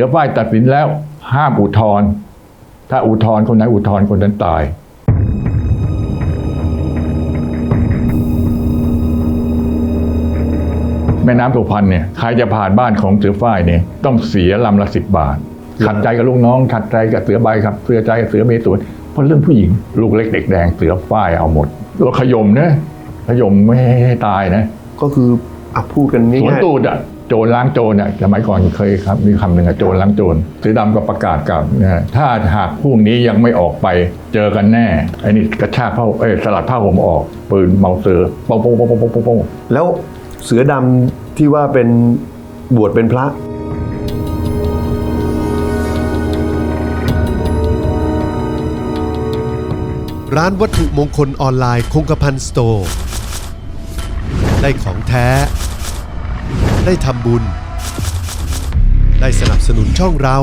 สือฝ้ายตัดสินแล้ว ห้ามอุทธรณ์ถ้าอุทธรณ์คนไหนอุทธรณ์คนนั้นตายแม่น้ำสุพรรณเนี่ยใครจะผ่านบ้านของเสือฝ้ายเนี่ยต้องเสียลำละสิบบาท ขัดใจกับลูกน้องขัดใจกับเสือใบครับเสือใจกับเสือเมตุนเพราะเรื่องผู้หญิง ลูกเล็กเด็กแดงเสือฝ้ายเอาหมดตัวขยมนะขยมไม่ให้ตายนะ ก็คืออะพูดกันสวนง่ายตูดอะ โจรล้างโจรอะสมัยก่อนเคยครับมีคำหนึ่งอะโจรล้างโจรเสือดำก็ประกาศกับนะถ้าหากพวกนี้ยังไม่ออกไปเจอกันแน่ไอ้นี่กระชากผ้าเอ้ยสลัดผ้าห่มออก ปืนเมาเสือปองปองปองปองปองปองแล้วเสือดำที่ว่าเป็นบวชเป็นพระร้านวัตถุมงคลออนไลน์คงกระพันสโตร์ ได้ของแท้ ได้ทำบุญ ได้สนับสนุนช่องเรา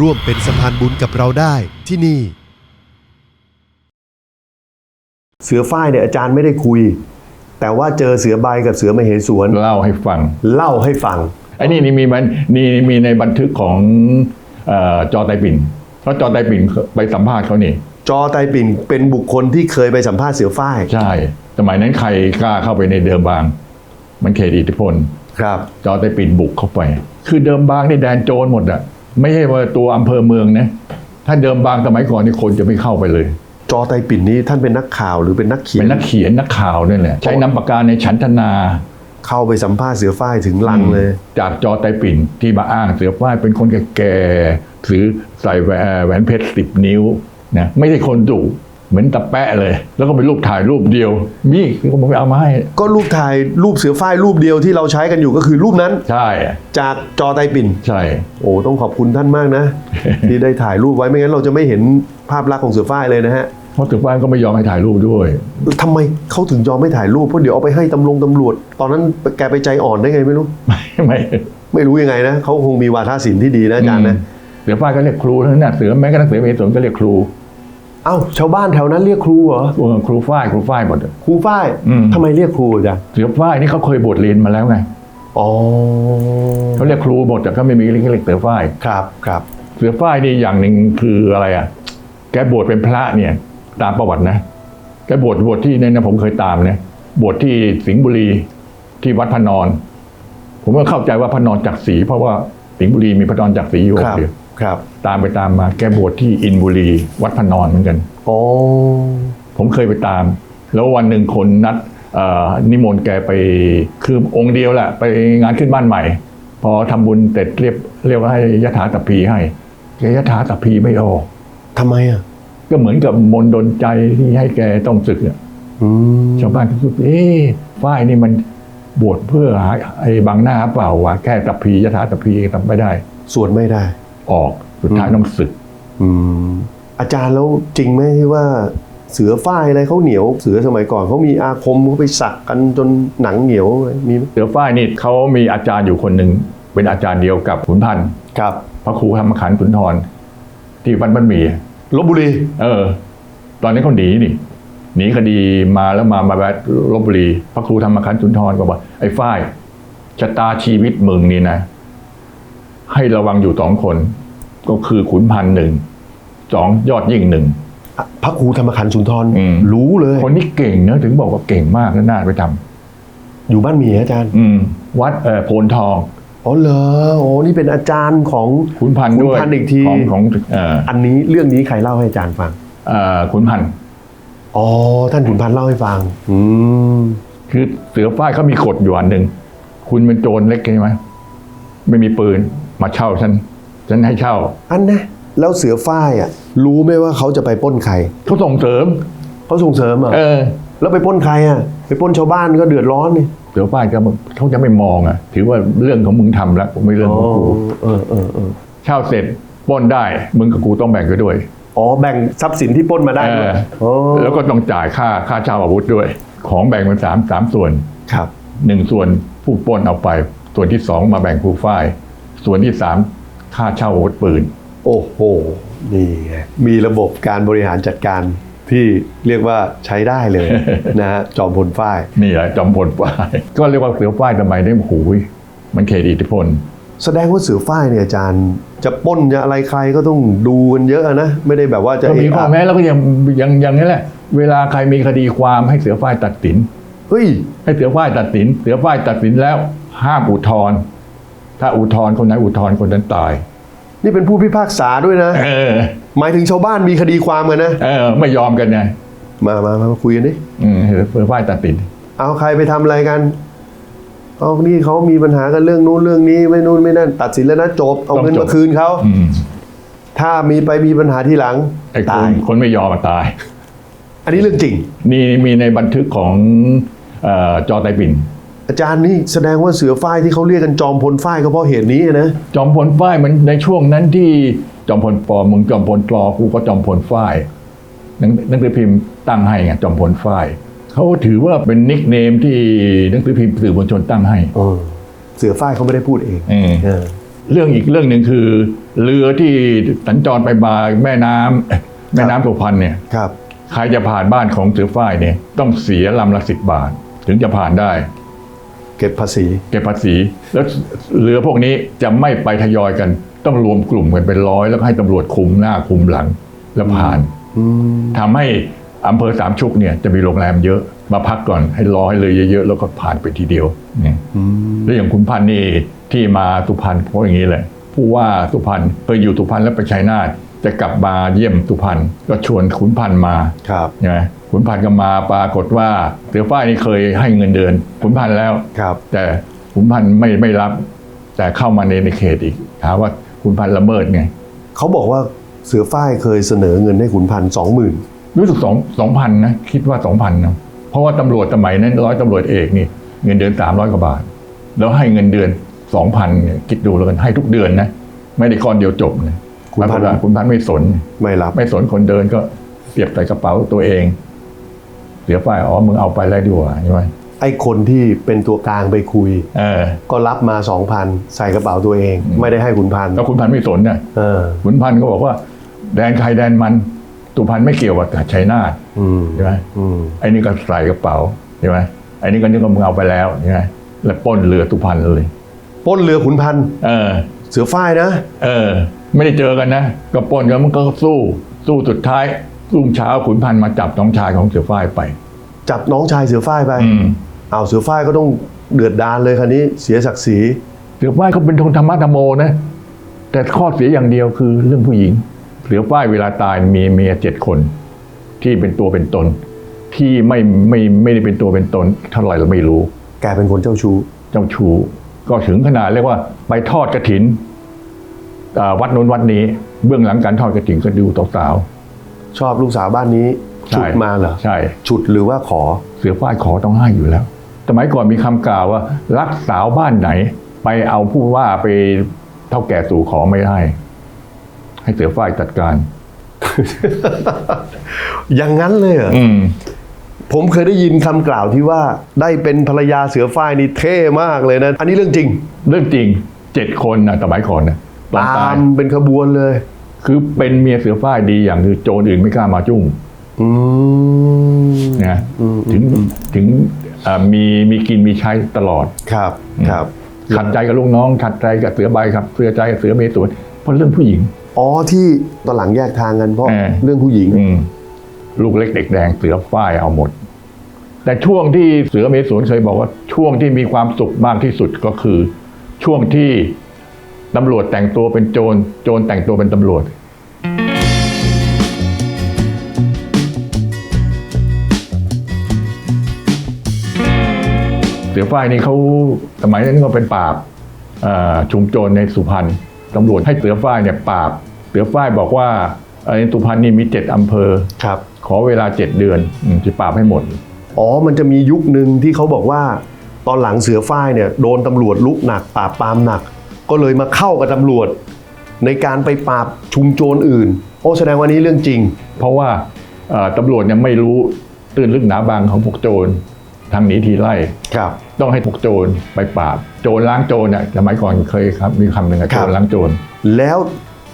ร่วมเป็นสะพานบุญกับเราได้ที่นี่ เสือฝ้ายเนี่ยอาจารย์ไม่ได้คุย แต่ว่าเจอเสือใบกับเสือมเหสวนเล่าให้ฟังเล่าให้ฟังไอ้นี่นี่มีมันนี่มีในบันทึกของเออจอไตปิ่นเพราะจอไตปิ่นไปสัมภาษณ์เขานี่จอไตปิ่นเป็นบุคคลที่เคยไปสัมภาษณ์เสือฝ้าย ใช่ สมัยนั้นใครกล้าเข้าไปในเดิมบาง มันเขตอิทธิพลครับจอไตปิ่นบุกเข้าไป คือเดิมบางนี่แดนโจรหมดอะไม่ใช่ว่าตัวอำเภอเมืองนะถ้าเดิมบางสมัยก่อนนี่คนจะไม่เข้าไปเลย จอไตปิ่นนี้ท่านเป็นนักข่าวหรือเป็นนักเขียเป็นนนักเขียนนักข่าวนี่แหละใช้นำปากกาในฉันทนาเข้าไปสัมภาษณ์เสือฝ้ายถึงลังเลย จากจอไตปิ่นที่มาอ้างเสือฝ้ายเป็นคนแก่ๆถือใส่แหวนแหวนเพชรสิบนิ้วนะไม่ใช่คนดุ เหมือนตะแปะเลย แล้วก็เป็นรูปถ่ายรูปเดียว มีคือผมไปเอามาให้ ก็รูปถ่ายรูปเสือฝ้ายรูปเดียวที่เราใช้กันอยู่ก็คือรูปนั้น ใช่ จากจอไตปิ่น ใช่ โอ้ต้องขอบคุณท่านมากนะ ที่ได้ถ่ายรูปไว้ไม่งั้นเราจะไม่เห็นภาพลักษณ์ของเสือฝ้ายเลยนะฮะเพราะเสือฝ้ายก็ไม่ยอมให้ถ่ายรูปด้วยทำไมเขาถึงยอมไม่ถ่ายรูปเพราะเดี๋ยวเอาไปให้ตำรวจตำรวจ ตอนนั้นแกไปใจอ่อนได้ไงไม่รู้ ไม่ไม่ไม่รู้ยังไงนะเขาคงมีวาทศิลป์ที่ดีนะอาจารย์นะเสือฝ้ายก็เรียกครูทั้งนั้นนะเสือแม้กระทั่งเสือเมสวนก็เรียกครู เอ้าชาวบ้านแถวนั้นเรียกครูเหรอเออครูฝ้ายครูฝ้ายหมดครูฝ้ายอืม ทำไมเรียกครูอาจารย์เสือฝ้ายนี่เขาเคยบวชเรียนมาแล้วไงอ๋อเขาเรียกครูหมดแต่ก็ไม่มีเรียกเสือฝ้าย ครับครับเสือฝ้ายนี่อย่างหนึ่งคืออะไรอะ แกบวชเป็นพระเนี่ย ตามประวัตินะ แกบวชบวชที่เนี่ยนะผมเคยตามเนี่ยบวชที่สิงห์บุรีที่วัดพระนอน ผมก็เข้าใจว่าพระนอนจักรีเพราะว่าสิงห์บุรีมีพระนอนจักรีอยู่ครับเดียว ครับตามไปตามมาแกบวชที่อินบุรี วัดพระนอนเหมือนกันอ๋อผมเคยไปตาม แล้ววันหนึ่งคนนัดเอ่อนิมนต์แกไปคือองค์เดียวแหละไปงานขึ้นบ้านใหม่ พอทำบุญเสร็จเรียบเรียกว่าให้ยถาตพีให้แกยถาตพีไม่ออกทำไมอะก็เหมือนกับมนต์ดนใจที่ให้แกต้องศึกอะอืมชาวบ้านก็คิดเอ๊ะฝ้ายนี่มันบวชเพื่อหาไอ้บางหน้าเปล่าวะแค่ตพียถาตพีทำไม่ได้ สวดไม่ได้ ออกสุดท้ายต้องศึกอืมอาจารย์แล้วจริงไหมที่ว่าเสือฝ้ายอะไรเขาเหนียว เสือสมัยก่อนเขามีอาคมเขาไปสักกันจนหนังเหนียวมีไหมเสือฝ้ายนี่เขามีอาจารย์อยู่คนหนึ่งเป็นอาจารย์เดียวกับขุนพันธ์ครับ พระครูธรรมขันธ์ขุนทรที่วัดบ้านหมี่ลบบุรี เออ ตอนนี้เขาหนีนี่หนีคดีมาแล้วมามาแวะลบบุรี พระครูธรรมขันธ์สุนทรก็บอกไอ้ฝ้ายชะตาชีวิตมึงนี่นะ ให้ระวังอยู่สองคน ก็คือขุนพันธ์หนึ่งสองยอดยิ่งหนึ่งอะพระครูธรรมขันธ์สุนทรอืมรู้เลย คนนี้เก่งนะถึงบอกว่าเก่งมากนะน่าไปทำอยู่บ้านหมีอาจารย์ อืมวัดเออโพนทองอ๋อเหรอโอ้นี่เป็นอาจารย์ของขุนพันธ์ขุนด้วยพันธ์อีกทีของของเอ่ออันนี้เรื่องนี้ใครเล่าให้อาจารย์ฟังเอ่อขุนพันธ์อ๋อท่านขุนพันธ์เล่าให้ฟัง อืมคือเสือฝ้ายเขามีกฎอยู่อันหนึ่งคุณเป็นโจรเล็กใช่ไหม ไม่มีปืนมาเช่าฉันฉันให้เช่า อันนะแล้วเสือฝ้ายอะรู้ไหมว่าเขาจะไปปล้นใครเขาส่งเสริมเขาส่งเสริมอะเออแล้วไปปล้นใครอะไปปล้นชาวบ้านก็เดือดร้อนนี่เสือฝ้ายก็เขาจะไม่มองอะ ถือว่าเรื่องของมึงทำแล้วไม่เรื่องของกูเออเออเออเช่าเสร็จปล้นได้มึงกับกูต้องแบ่งกันด้วยอ๋อแบ่งทรัพย์สินที่ปล้นมาได้เอด้วยออ๋อแล้วก็ต้องจ่ายค่าค่าเช่าอาวุธด้วย ของแบ่งเป็นสามสามส่วนครับหนึ่งส่วนผู้ปล้นเอาไป ส่วนที่สองมาแบ่งผู้ฝ้าย ส่วนที่สามค่าเช่าอาวุธปืน โอ้โห นี่ไงมีระบบการบริหารจัดการที่เรียกว่าใช้ได้เลย นะฮะจอมพลฝ้ายนี่แหละจอมพลฝ้าย ก็เรียกว่าเสือฝ้ายสมัยนี้โอ้โหยมันเขตอิทธิพล แสดงว่าเสือฝ้ายเนี่ยอาจารย์ จะปล้นจะอะไรใครก็ต้องดูกันเยอะนะ ไม่ได้แบบว่าจะก็มีข้อเะะแม้แล้วก็ยังยังอย่างนี้แหละ เวลาใครมีคดีความให้เสือฝ้ายตัดสินเฮ้ยให้เสือฝ้ายตัดสิน เสือฝ้ายตัดสินแล้ว ห้ามอุทธรณ์ถ้าอุทธรณ์คนไหนอุทธรณ์คนนั้นตาย นี่เป็นผู้พิพากษาด้วยนะ เออ หมายถึงชาวบ้านมีคดีความกันนะ เออ ไม่ยอมกันไงมามามามาคุยกันดิ อืมเสือฝ้ายตัดสินเอาใครไปทำอะไรกัน เอานี่เขามีปัญหากันเรื่องนู้นเรื่องนี้ไม่นู้นไม่นั่น ตัดสินแล้วนะจบ เอาเงินมาคืนเขา อืมถ้ามีไปมีปัญหาที่หลังไอ้คตานย คนไม่ยอมมาตาย อันนี้เรื่องจริง นี่มีในบันทึกของเออจอไตปิ่น อาจารย์นี่แสดงว่าเสือฝ้ายที่เขาเรียกกันจอมพลฝ้ายก็เพราะเหตุนี้นะ จอมพลฝ้ายมันในช่วงนั้นที่จอมพลปอมึงจอมพลปลอกูก็จอมพลฝ้ายหนังหนังสือพิมพ์ตั้งให้ไงจอมพลฝ้ายเขาถือว่าเป็นนิกเนมที่หนังสือพิมพ์สื่อมวลชนตั้งให้เออเสือฝ้ายเขาไม่ได้พูดเองเออเออเรื่องอีกเรื่องหนึ่งคือ เรือที่สัญจรไปมาแม่น้ำเอ๊ะแม่น้ำสุพรรณเนี่ยครับใครจะผ่านบ้านของเสือฝ้ายเนี่ย ต้องเสียลำละสิบบาท ถึงจะผ่านได้ เก็บภาษี เก็บภาษี แล้วเรือพวกนี้จะไม่ไปทยอยกัน ต้องรวมกลุ่มกันเป็นร้อย แล้วก็ให้ตำรวจคุมหน้าคุมหลังแล้วผ่านอืมทำให้อำเภอสามชุกเนี่ยจะมีโรงแรมเยอะมาพักก่อนให้รอให้เลยเยอะๆแล้วก็ผ่านไปทีเดียวเนี่ยอืมแล้วอย่างคุณพันธ์นี่ที่มาสุพรรณเพราะอย่างนี้แหละผู้ว่าสุพรรณเคยอยู่สุพรรณแล้วไปชัยนาท จะกลับมาเยี่ยมสุพรรณก็ชวนขุนพันธ์มาครับใช่ไหมขุนพันธ์ก็มาปรากฏว่าเสือฝ้ายนี่เคยให้เงินเดือนขุนพันธ์แล้วครับ แต่ขุนพันธ์ไม่ไม่รับ แต่เข้ามาในในเขตอีกถามว่าขุนพันธ์ละเมิดไงเขาบอกว่าเสือฝ้ายเคยเสนอเงินให้ขุนพันสองหมื่นรู้สึกสองสองพันนะคิดว่าสองพันนะเพราะว่าตำรวจสมัยนั้นร้อยตำรวจเอกนี่เงินเดือนสามร้อยกว่าบาท แล้วให้เงินเดือนสองพันเนี่ยคิดดูแล้วกันให้ทุกเดือนนะไม่ได้ก้อนเดียวจบนะ ขุนพันธ์ปรากฏว่าขุนพันธ์ไม่สน ไม่รับ ไม่สนคนเดินก็เสียบใส่กระเป๋าตัวเองเสียฝ่ายอ๋อมึงเอาไปแล้วดีกว่าใช่ไหมไอ้คนที่เป็นตัวกลางไปคุยเออก็รับมาสองพันใส่กระเป๋าตัวเอง ไม่ได้ให้ขุนพันแล้วขุนพันธ์ไม่สนนะเออขุนพันธ์ก็บอกว่า แดนใครแดนมันตุพันธ์ไม่เกี่ยวกับชัยนาทอืมใช่ไหมอืมไอ้นี่ก็ใส่กระเป๋าใช่ไหมไอ้นี่ก็นึกว่ามึงเอาไปแล้วใช่ไหมแล้วปล้นเรือตุพันธ์เลยปล้นเรือขุนพันเออ เสือฝ้ายนะ เออ ไม่ได้เจอกันนะก็ปล้นกันมันก็สู้สู้สุดท้ายรุ่งเช้าขุนพันธ์มาจับน้องชายของเสือฝ้ายไป จับน้องชายเสือฝ้ายไปอืมเอาเสือฝ้ายก็ต้องเดือดดานเลยคันนี้เสียศักดิ์ศรีเสือฝ้ายเขาเป็นทงธรรมะธรรมโมนะแต่ข้อเสียอย่างเดียวคือเรื่องผู้หญิง เสือฝ้ายเวลาตายมีเมียเจ็ดคน ที่เป็นตัวเป็นตน ที่ไม่ไม่ไม่ได้เป็นตัวเป็นตนเท่าไหร่เราไม่รู้ แกเป็นคนเจ้าชู้ เจ้าชู้ก็ถึงขนาดเรียกว่าไปทอดกระถินอ่า วัดโน้นวัดนี้เบื้องหลังการทอดกระถินก็ดูสาวชอบลูกสาวบ้านนี้ใช่ฉุดมาเหรอๆใช่ ฉุดหรือว่าขอเสือฝ้ายขอต้องให้อยู่แล้ว สมัยก่อนมีคำกล่าวว่า รักสาวบ้านไหน ไปเอาผู้ว่าไปเท่าแก่สู่ขอไม่ได้ ให้เสือฝ้ายจัดการ อย่างนั้นเลยเหรออืมผมเคยได้ยินคำกล่าวที่ว่าได้เป็นภรรยาเสือฝ้ายนี่เท่มากเลยนะ อันนี้เรื่องจริง เรื่องจริงเจ็ดคนนะสมัยก่อนนะ ตอนตาตายมเป็นขบวนเลย คือเป็นเมียเสือฝ้ายดีอย่างคือโจรอื่นไม่กล้ามาจุ้งอืมนะอืมถึงถึงอ่ามีมีกินมีใช้ตลอดครับครับ ขัดใจกับลูกน้องขัดใจกับเสือใบครับเสือใจกับเสือเมสวนเพราะเรื่องผู้หญิงอ๋อที่ตอนหลังแยกทางกันเพราะเออเรื่องผู้หญิงอืมลูกเล็กเด็กแดงเสือฝ้ายเอาหมด แต่ช่วงที่เสือเมสวนเคยบอกว่าช่วงที่มีความสุขมากที่สุดก็คือ ช่วงที่ ตำรวจแต่งตัวเป็นโจร โจรแต่งตัวเป็นตำรวจ เสือฝ้ายนี่เขาสมัยนั้นก็เป็นปราบเอ่อชุมโจรในสุพรรณตำรวจให้เสือฝ้ายเนี่ยปราบ เสือฝ้ายบอกว่าเอ่อในสุพรรณนี่มีเจ็ดอำเภอครับขอเวลาเจ็ดเดือนอืมจะปราบให้หมด อ๋อ มันจะมียุคหนึ่งที่เขาบอกว่า ตอนหลังเสือฝ้ายเนี่ยโดนตำรวจลุกหนักปราบปรามหนัก ก็เลยมาเข้ากับตำรวจ ในการไปปราบชุมโจรอื่น โอ้แสดงว่านี้เรื่องจริง เพราะว่าเอ่อตำรวจเนี่ยไม่รู้ตื้นลึกหนาบางของพวกโจรทางหนีทีไล่ ครับ ต้องให้พวกโจรไปปราบ โจรล้างโจรเนี่ยสมัยก่อนเคยครับมีคำหนึ่งอะครัโจบ รล้างโจร แล้ว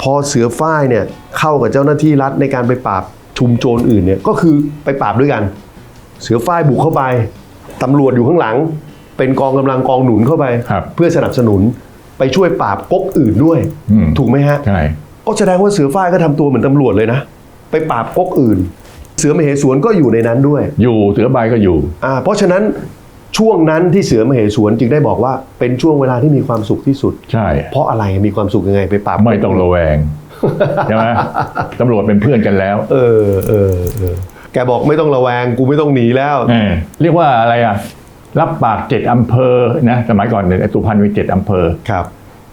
พอเสือฝ้ายเนี่ยเข้ากับเจ้าหน้าที่รัฐในการไปปราบชุมโจรอื่นเนี่ยก็คือไปปราบด้วยกัน เสือฝ้ายบุกเข้าไปตำรวจอยู่ข้างหลัง เป็นกองกำลังกองหนุนเข้าไป ครับ เพื่อสนับสนุน ไปไปช่วยปราบก๊กอื่นด้วย อืม ถูกไหมฮะ ใช่ ก็แสดงว่าเสือฝ้ายก็ทำตัวเหมือนตำรวจเลยนะ ไปปราบก๊กอื่น เสือมเหสวนก็อยู่ในนั้นด้วยอยู่เสือใบก็อยู่ อ่าเพราะฉะนั้นช่วงนั้นที่เสือมเหสวนจึงได้บอกว่าเป็นช่วงเวลาที่มีความสุขที่สุด ใช่ เพราะอะไรมีความสุขยังไงไปปราบไม่ต้องระแวง ใช่ไหมตำรวจเป็นเพื่อนกันแล้วเออเออเออแกบอกไม่ต้องระแวงกูไม่ต้องหนีแล้ว เออเรียกว่าอะไรอะ รับปากเจ็ดอำเภอนะสมัยก่อนเนี่ยไอ้สุพรรณมีเจ็ดอำเภอ ครับ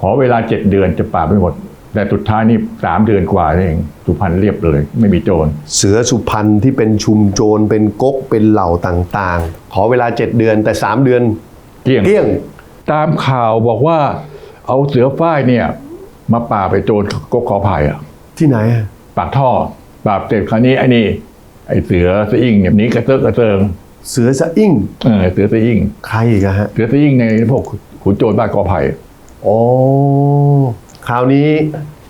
ขอเวลาเจ็ดเดือนจะปราบไปหมด แต่สุดท้ายนี่สามเดือนกว่าเองสุพรรณเรียบเลย ไม่มีโจรเสือสุพรรณที่เป็นชุมโจรเป็นก๊กเป็นเหล่าต่างๆ ขอเวลา7เดือนแต่3เดือนเกลี้ยง เกลี้ยงตามข่าวบอกว่า เอาเสือฝ้ายเนี่ย มาป่าบไปโจรกกขอภัยอะที่ไหนอะปากท่อปราบเสร็จคราวนี้ไอ้นี่ไอ้เสือสะอิ่งเนี่ยหนี้กระเซิกกระเซิง เสือสะอิ่งเออเสือสะอิ่งใครอีกอะฮะเสือสะอิ่งในพวกขุนโจรบ้านกอไผ่โอ้คราวนี้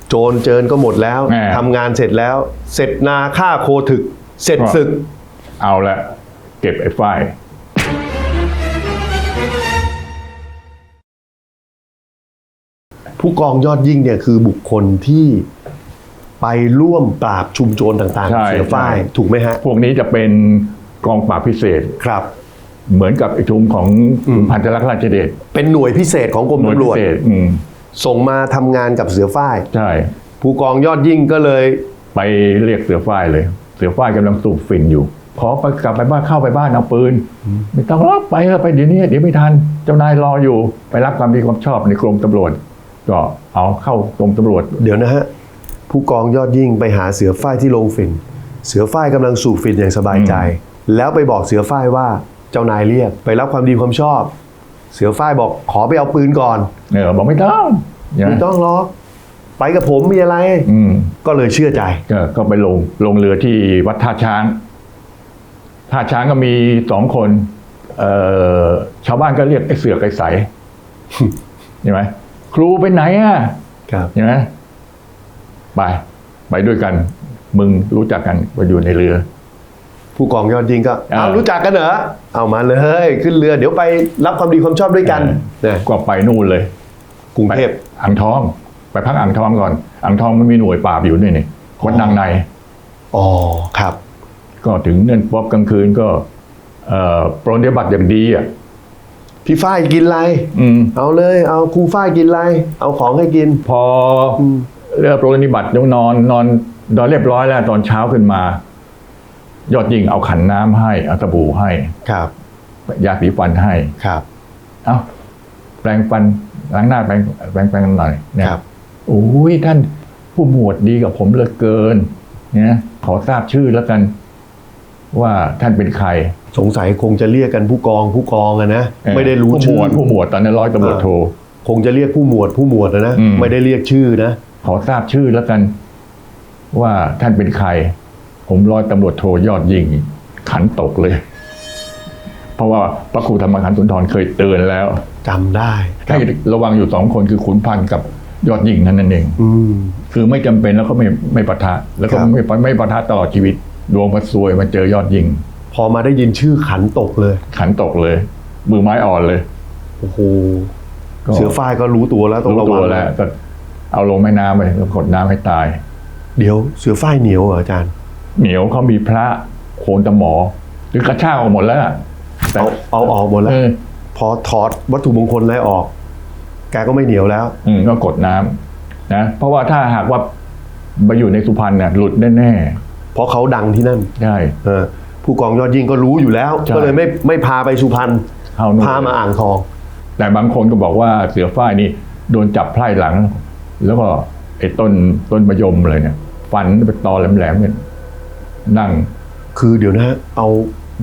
โจรเจิญก็หมดแล้วแหม่ทำงานเสร็จแล้ว เสร็จนาฆ่าโคถึก เสร็จศึก เอาละเก็บไอ้ฝ้ายผู้กองยอดยิ่งเนี่ยคือบุคคลที่ไปร่วมปราบชุมโจรต่างๆใช่เสือฝ้ายใช่ถูกไหมฮะ พวกนี้จะเป็น กองปราบพิเศษ ครับ เหมือนกับไอ้ชุมของพันธลักษณ์ราชเดชเป็นหน่วยพิเศษของกรมหน่วยตำรพิวจ เศษอืมส่งมาทำงานกับเสือฝ้าย ใช่ ผู้กองยอดยิ่งก็เลย ไปเรียกเสือฝ้ายเลย เสือฝ้ายกำลังสูบฝิ่นอยู่ ขอไปกลับไปบ้านเข้าไปบ้านเอาปืน ไม่ต้องรับไปเถอะไปเดี๋ยวนี้เดี๋ยวไม่ทัน เจ้านายรออยู่ ไปรับความดีความชอบในกรมตำรวจ ก็เอาเข้ากรมตำรวจ เดี๋ยวนะฮะ ผู้กองยอดยิ่งไปหาเสือฝ้ายที่โรงฝิ่น เสือฝ้ายกำลังสูบฝิ่นอย่างสบายใจ แล้วไปบอกเสือฝ้ายว่าเจ้านายเรียกไปรับความดีความชอบ เสือฝ้ายบอกขอไปเอาปืนก่อน เออบอกไม่ต้องเนี่ยไม่ต้องหรอกไปกับผมมีอะไรอืมก็เลยเชื่อใจก็ก็ไปลงลงเรือที่วัดท่าช้างท่าช้างก็มีสองคนเอ่อชาวบ้านก็เรียกไอ้เสือกไอ้ใสใช่ไหมครูไปไหนอะครับใช่ไหมไป ไปด้วยกัน มึงรู้จักกันไปอยู่ในเรือ ผู้กองยอดยิ่งก็อ่าเอารู้จักกันเหรอเอามาเลย ขึ้นเรือเดี๋ยวไปรับความดีความชอบด้วยกันนะก็ไปนู่นเลยกรุงไปเทพอ่างทอง ไปพักอ่างทองก่อนอ่างทองมันมีหน่วยปราบอยู่นี่นี่วัดนางในอ๋อครับ ก็ถึงนั่นป๊อบกลางคืนก็เอ่อปรนเดียบัตรอย่างดีอะพี่ฝ้ายกินอะไรอืมเอาเลย เอาครูฝ้ายกินอะไรเอาของให้กิน พออเรือโปรนิบัติยังนอนนอนนอนเรียบร้อยแล้วตอนเช้าขึ้นมา ยอดยิงเอาขันน้ำให้เอาสบู่ให้ครับยาสีฟันให้ครับ เอาแปรงฟันล้างหน้าแปรงแปรงแปรงหน่อยนะครับโอ้ยท่านผู้หมวดดีกับผมเหลือเกินเนี่ยขอทราบชื่อแล้วกัน ว่าท่านเป็นใคร สงสัยคงจะเรียกกันผู้กองผู้กองอะนะเออไม่ได้รู้ผู้หมชื่อวดผู้หมวดตอนนั้นร้อยตำรวจโทคงจะเรียกผู้หมวดผู้หมวดอะนะอืมไม่ได้เรียกชื่อนะขอทราบชื่อแล้วกัน ว่าท่านเป็นใคร ผมร้อยตำรวจโทยอดยิงขันตกเลย เพราะว่าพระครูธรรมขันธ์สุนทรเคยเตือนแล้วจำได้ให้ระวังอยู่สองคนคือขุนพันธ์กับยอดยิงนั่นนั่นเองอืมคือไม่จำเป็นแล้วก็ไม่ไม่ปะทะ แล้วก็ครับไม่ปะไม่ปะทะตลอดชีวิต ดวงมาซวยมาเจอยอดยิง พอมาได้ยินชื่อขันตกเลย ขันตกเลย มือไม้อ่อนเลยโอ้โหก็เสือฝ้ายก็รู้ตัวแล้วต้องรู้ระตัวัวงแล้วก็เอาลงแม่น้ำไปแล้วกดน้ำให้ตาย เดี๋ยวเสือฝ้ายเหนียวเหรออาจารย์ เหนียวเขามีพระโคนตะหมอหรือกระชากออกหมดแล้วอะแต่เอาเอาออกหมดแล้ว เออพอถอดวัตถุมงคลอะไรออก แกก็ไม่เหนียวแล้ว อืมก็กดน้ำนะ เพราะว่าถ้าหากว่ามาอยู่ในสุพรรณเนี่ยหลุดแน่เพราะเขาดังที่นั่นๆได้ เออผู้กองยอดยิ่งก็รู้อยู่แล้ว ใช่ก็เลยไม่ไม่พาไปสุพรรณเข้านู่น พามาอ่างทอง แต่บางคนก็บอกว่าเสือฝ้ายนี่โดนจับไพร่หลัง แล้วก็ไอ้ต้นต้นมะยมเลยเนี่ย ฟันเป็นตอแหลมๆเนี่ย นั่ง คือเดี๋ยวนะ เอา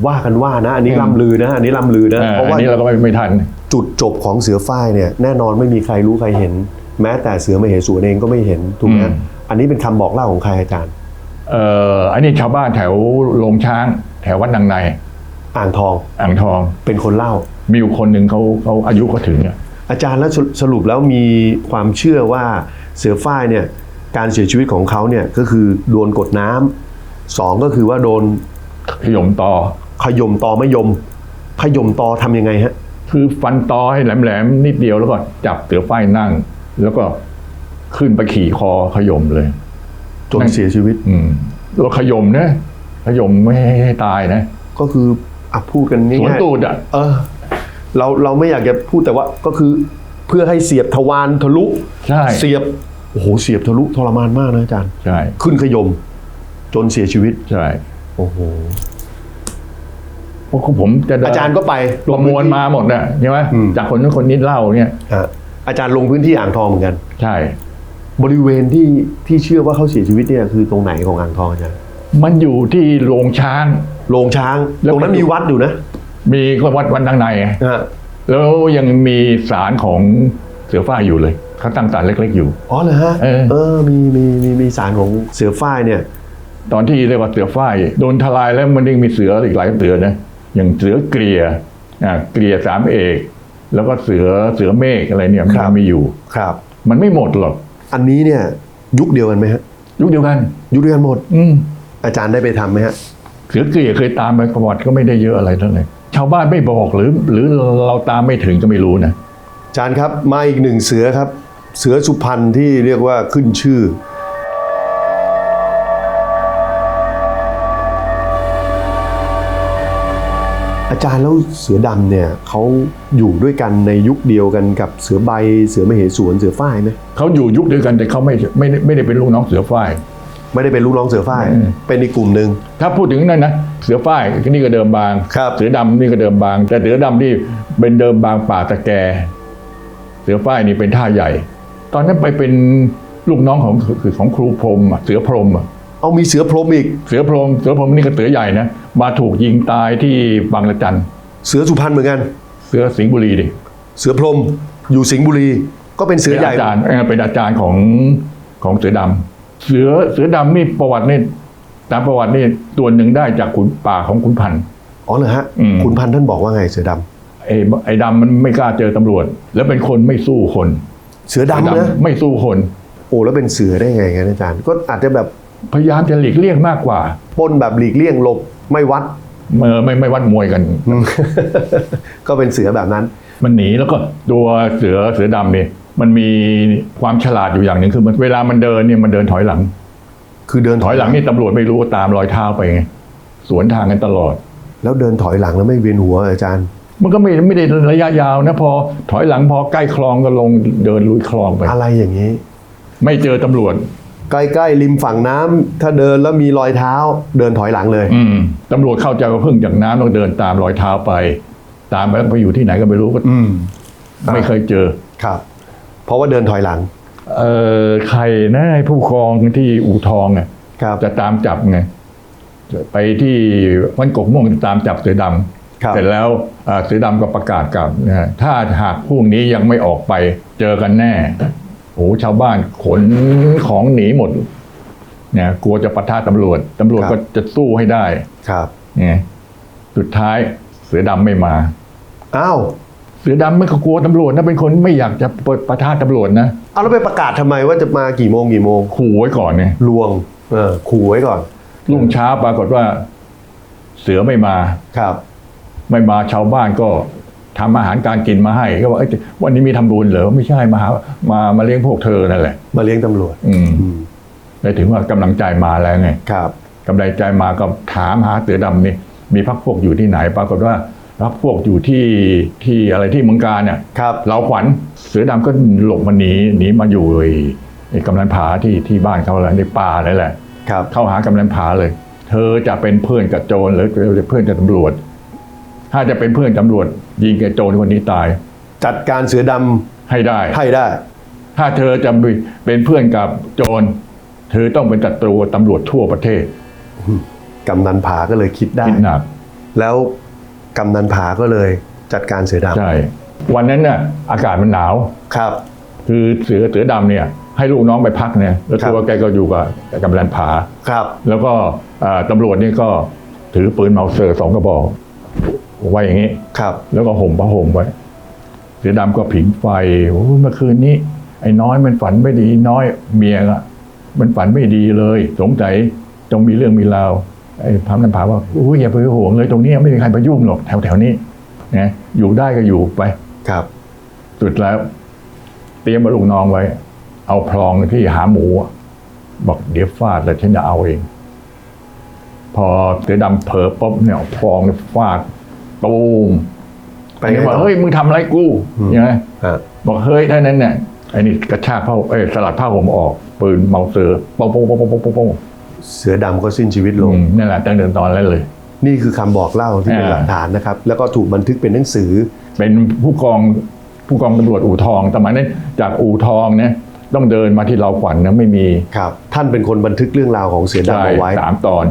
ว่ากันว่านะ อันนี้อืมล่ำลือนะ อันนี้ล่ำลือนะเออเพราะอันว่านี้เราก็ไม่ไม่ทัน จุดจบของเสือฝ้ายเนี่ย แน่นอนไม่มีใครรู้ใครเห็น แม้แต่เสือมเหสวนเองก็ไม่เห็นถูกไหมอืมอันนี้เป็นคำบอกเล่าของใครอาจารย์ เอ่ออันนี้ชาวบ้านแถวโรงช้าง แถววัดนางใน อ่างทอง อ่างทอง เป็นคนเล่า มีอยู่คนหนึ่งเขาเขาอายุเขาถึงอะอาจารย์แล้วสสรุปแล้วมีความเชื่อว่าเสือฝ้ายเนี่ยการเสียชีวิตของเขาเนี่ยก็คือโดนกดน้ำ สองก็คือว่าโดนขยมต่อขย่มตอไม่ยม ขย่มตอทำยังไงฮะ คือฟันตอให้แหลมๆนิดเดียวแล้วก็จับเสือฝ้ายนั่ง แล้วก็ขึ้นไปขี่คอขยมเลยจนเสียชีวิต อืมแล้วขยมนะขยมไม่ให้ตายนะ ก็คืออะพูดกันง่ายสวนๆตูดอะเออ เราเราไม่อยากจะพูดแต่ว่าก็คือเพื่อให้เสียบทวารทะลุ ใช่ เสียบ โอ้โห เสียบทะลุทรมานมากนะอาจารย์ ใช่ ขึ้นขยม จนเสียชีวิต ใช่ โอ้โหเพราะผมจะเดินอาจารย์ก็ไปประมวลมาหมดน่ะใช่ไหมอืม จากคนนั้นคนนี้เล่าเนี่ยฮะอาจารย์ลงพื้นที่อ่างทองเหมือนกัน ใช่ บริเวณที่ที่เชื่อว่าเขาเสียชีวิตเนี่ยคือตรงไหนของอ่างทองอาจารย์มันอยู่ที่โรงช้าง โรงช้าง แล้ว ตรงนั้นมีวัดอยู่นะมีก็วัดวันทางในไงฮะแล้วยังมีศาลของเสือฝ้ายอยู่เลยเขาตั้งศาลเล็ก ๆ อยู่ อ๋อเหรอฮะเออเออมีมีมีมีสารของเสือฝ้ายเนี่ย ตอนที่เรียกว่าเสือฝ้ายโดนทลายแล้วมันยังมีเสืออีกหลายเสือนะอย่างเสือเกลียอ่าเกลียสามเอก แล้วก็เสือเสือเมฆอะไรเนี่ยมันครับยังมีอยู่ครับ มันไม่หมดหรอกอันนี้เนี่ยยุคเดียวกันไหมฮะยุคเดียวกันยุคเดียวกันหมด อืมอาจารย์ได้ไปทำไหมฮะเสือเกลียเคยตามไปประวัติก็ไม่ได้เยอะอะไรเท่าไหร่ชาวบ้านไม่บอกหรือ หรือเราตามไม่ถึงก็ไม่รู้นะอาจารย์ครับมาอีกหนึ่งเสือครับ เสือสุพรรณที่เรียกว่าขึ้นชื่อ อาจารย์แล้วเสือดำเนี่ยเขาอยู่ด้วยกันในยุคเดียวกันกับเสือใบเสือมเหสวนเสือฝ้ายไหมเขาอยู่ยุคเดียวกันแต่เขาไม่ไม่ได้ไม่ได้เป็นลูกน้องเสือฝ้ายไม่ได้เป็นลูกน้องเสือฝ้ายอืมเป็นอีกกลุ่มหนึ่งถ้าพูดถึงนั่นนะเสือฝ้ายนี่ก็เดิมบางครับเสือดำนี่ก็เดิมบาง แต่เสือดำที่เป็นเดิมบางป่าตะแกเสือฝ้ายนี่เป็นท่าใหญ่ ตอนนั้นไปเป็นลูกน้องของคือของครูพรหมอะเสือพรหมอะ เอามีเสือพรหมอีก เสือพรหมเสือพรหมนี่ก็เสือใหญ่นะมาถูกยิงตายที่บางละจันเสือสุพรรณเหมือนกัน เสือสิงห์บุรีดิเสือพรหมอยู่สิงห์บุรี ก็เป็นเสือเป็นใหญ่อาจารย์เออเป็นอาจารย์ของของเสือดำเสือเสือดำนี่ประวัตินี่ตามประวัตินี่ตัวหนึ่งได้จากขุนป่าของขุนพันธ์อ๋อเหรอฮะอืมขุนพันธ์ท่านบอกว่าไงเสือดำไอ้ไอ้ดำมันไม่กล้าเจอตำรวจ แล้วเป็นคนไม่สู้คน เสือดำนะไม่สู้คน โอ้แล้วเป็นเสือได้ไงกันอาจารย์ ก็อาจจะแบบ พยายามจะหลีกเลี่ยงมากกว่าปล้นแบบหลีกเลี่ยงหลบไม่วัด เออไม่ไม่วัดมวยกัน ก็เป็นเสือแบบนั้น มันหนีแล้วก็ตัวเสือเสือดำเนี่ยมันมีความฉลาดอยู่อย่างหนึ่งคือมันเวลามันเดินเนี่ยมันเดินถอยหลัง คือเดินถอยหลังนี่ตำรวจไม่รู้ตามรอยเท้าไปไงสวนทางกันตลอด แล้วเดินถอยหลังแล้วไม่เวียนหัวอาจารย์ มันก็ไม่ไม่ได้ระยะยาวนะพอถอยหลังพอใกล้คลองก็ลงเดินลุยคลองไป อะไรอย่างนี้ ไม่เจอตำรวจ ใกล้ๆริมฝั่งน้ำถ้าเดินแล้วมีรอยเท้าเดินถอยหลังเลยอืมตำรวจเข้าใจว่าเพิ่งจากน้ำต้องเดินตามรอยเท้าไป ตามไปแล้วไปอยู่ที่ไหนก็ไม่รู้ก็อืมไม่เคยเจอครับ เพราะว่าเดินถอยหลัง เออใครนะไอ้ผู้ครองที่อู่ทองอะครับจะตามจับไงไปที่วันกกม่วงจะตามจับเสือดครับำเสร็จแล้วอ่าเสือดำก็ประกาศกลับนะฮะถ้าหากพรุ่งนี้ยังไม่ออกไปเจอกันแน่ โอ้ชาวบ้านขนของหนีหมดเนี่ยกลัวจะปะทะตำรวจตำรวจก็จะสู้ให้ได้ ครับไงสุดท้ายเสือดำไม่มาอ้าวเสือดำไม่ก็กลัวตำรวจนะเป็นคนไม่อยากจะเปิดปะทะตำรวจนะเอาแล้วไปประกาศทำไมว่าจะมากี่โมงกี่โมงขู่ไว้ก่อนไงลวง เออขู่ไว้ก่อนรุ่งเช้าปรากฏว่า เสือไม่มาครับ ไม่มาชาวบ้านก็ ทำอาหารการกินมาให้ก็บอกเอ้ยวันนี้มีทำบุญเหรอไม่ใช่มาหามามาเลี้ยงพวกเธอนั่นแหละ มาเลี้ยงตำรวจอืมอืมได้ถึงว่ากำลังใจมาแล้วไงครับกำลังใจมาก็ถามหาเสือดำนี่มีพักพวกอยู่ที่ไหน ปรากฏว่าพักพวกอยู่ที่ที่อะไรที่เมืองการเนี่ยครับเราขวัญเสือดำก็หลบมาหนีหนีมาอยู่ไอ้ไอ้กำลังผาที่ที่บ้านเขาแหละในป่านั่นแหละครับเข้าหากำลังผาเลย เธอจะเป็นเพื่อนกับโจรหรือเพื่อนกับตำรวจ ถ้าจะเป็นเพื่อนตำรวจยิงแกโจรคนนี้ตาย จัดการเสือดำให้ได้ ให้ได้ ถ้าเธอจะเป็นเพื่อนกับโจร เธอต้องเป็นศัตรูกับตำรวจทั่วประเทศ กำนันผาก็เลยคิดได้ คิดหนัก แล้วกำนันผาก็เลยจัดการเสือดใช่ วันนั้นน่ะอากาศมันหนาวำครับ คือเสือเสือดำเนี่ย ให้ลูกน้องไปพักเนี่ยแล้วครับตัวแกก็อยู่กับกำลังผา ครับ แล้วก็อ่าตำรวจนี่ก็ถือปืนเมาเซอร์สองกระบอก ไว้อย่างนี้ครับ แล้วก็ห่มผ้าห่มไว้ เสือดำก็ผิงไฟโอ้เมื่อคืนนี้ ไอ้น้อยมันฝันไม่ดีน้อยเมียอะมันฝันไม่ดีเลย สงสัยจงมีเรื่องมีราวไอ้พามนันผาว่าอุ้ยอย่าไปห่วงเลยตรงนี้ไม่มีใครไปยุ่งหรอกแถวแถวๆนี้นะอยู่ได้ก็อยู่ไปครับสุดแล้ว เตรียมมาลูกน้องไว้ เอาพลองที่หาหมูอะบอกเดี๋ยวฟาดแล้วฉันจะเอาเอง พอเสือดำเผลอปุ๊บเนี่ยเอาพลองเนี่ยฟาด ตูมไปไอ้ไงนี่บอกต่อ เฮ้ยมึงทำอะไรกูยังไงฮะบอกเฮ้ยเท่านั้นเนี่ยไอ้นี่กระชากผ้าเอ้ยสลัดผ้าห่มออก ปืนเมาเสือปองปองปองปองปองปองปองเสือดำก็สิ้นชีวิตลง อืมนั่นแหละตั้งแต่ตอนนั้นเลย นี่คือคำบอกเล่าที่เป็นอ่า หลักฐานนะครับ แล้วก็ถูกบันทึกเป็นหนังสือ เป็นผู้กองผู้กองตำรวจอู่ทองสมัยนั้นจากอู่ทองเนี่ยต้องเดินมาที่เราขวัญนะไม่มีครับ ท่านเป็นคนบันทึกเรื่องราวของเสือดำใช่เอาไว้ สามตอน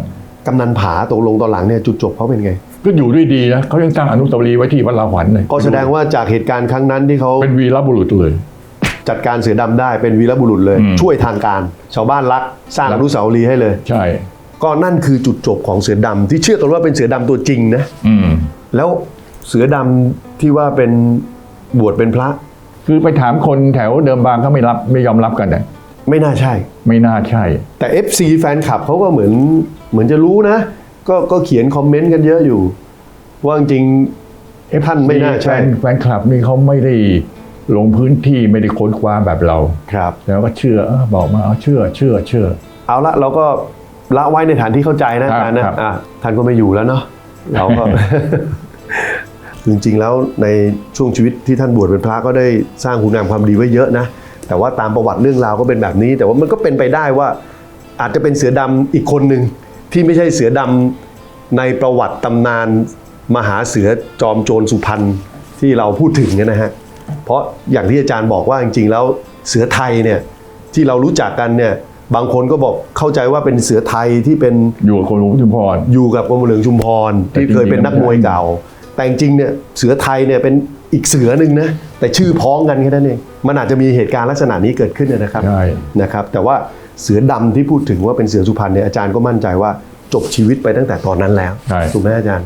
กำนันผาตกลงตอนหลังเนี่ยจุดจบเขาเป็นไง ก็อยู่ด้วยดีนะเขายังสร้างอนุสาวรีย์ไว้ที่วัดลาขวัญเลยก็แสดงว่าจากเหตุการณ์ครั้งนั้นที่เขาเป็นวีรบุรุษเลย จัดการเสือดำได้เป็นวีรบุรุษเลยอืมช่วยทางการ ชาวบ้านรักสร้างอนุสาวรีย์ให้เลย ใช่ ก็นั่นคือจุดจบของเสือดำที่เชื่อกันว่าเป็นเสือดำตัวจริงนะอืมแล้วเสือดำที่ว่าเป็นบวชเป็นพระ คือไปถามคนแถวเดิมบางเขาไม่รับไม่ยอมรับกันนะไม่น่าใช่ ไม่น่าใช่ แต่ FC แฟนคลับเขาก็เหมือนเหมือนจะรู้นะ ก็ก็เขียนคอมเมนต์กันเยอะอยู่ ว่าจริงๆท่านไม่น่าใช่แฟนแฟนคลับนี่เขาไม่ได้ลงพื้นที่ไม่ได้ค้นคว้าแบบเราครับ แล้วก็เชื่อเออบอกมาเอาเชื่อเชื่อเชื่อ เอาละเราก็ละไว้ในฐานที่เข้าใจนะครับอาจารย์นะครับอะท่านก็ไม่อยู่แล้วเนาะเราก็จริงๆแล้วในช่วงชีวิตที่ท่านบวชเป็นพระก็ได้สร้างคุณงามความดีไว้เยอะนะ แต่ว่าตามประวัติเรื่องราวก็เป็นแบบนี้ แต่ว่ามันก็เป็นไปได้ว่าอาจจะเป็นเสือดำอีกคนหนึ่ง ที่ไม่ใช่เสือดำในประวัติตำนานมหาเสือจอมโจรสุพรรณที่เราพูดถึงเนี่ยนะฮะเพราะอย่างที่อาจารย์บอกว่าจริงๆ แล้วเสือไทยเนี่ยที่เรารู้จักกันเนี่ยบางคนก็บอกเข้าใจว่าเป็นเสือไทยที่เป็นอยู่กับคนหลวงชุมพรอยู่กับกรมหลวงชุมพรแต่ที่จริงๆเคยเป็นนักมวยเก่า แต่จริงๆเนี่ยเสือไทยเนี่ยเป็นอีกเสือหนึ่งนะแต่ชื่อพ้องกันแค่นั้นเองมันอาจจะมีเหตุการณ์ลักษณะนี้เกิดขึ้นเนยนะครับใช่นะครับ แต่ว่า เสือดำที่พูดถึงว่าเป็นเสือสุพรรณเนี่ยอาจารย์ก็มั่นใจว่าจบชีวิตไปตั้งแต่ตอนนั้นแล้วใช่ถูกไหมอาจารย์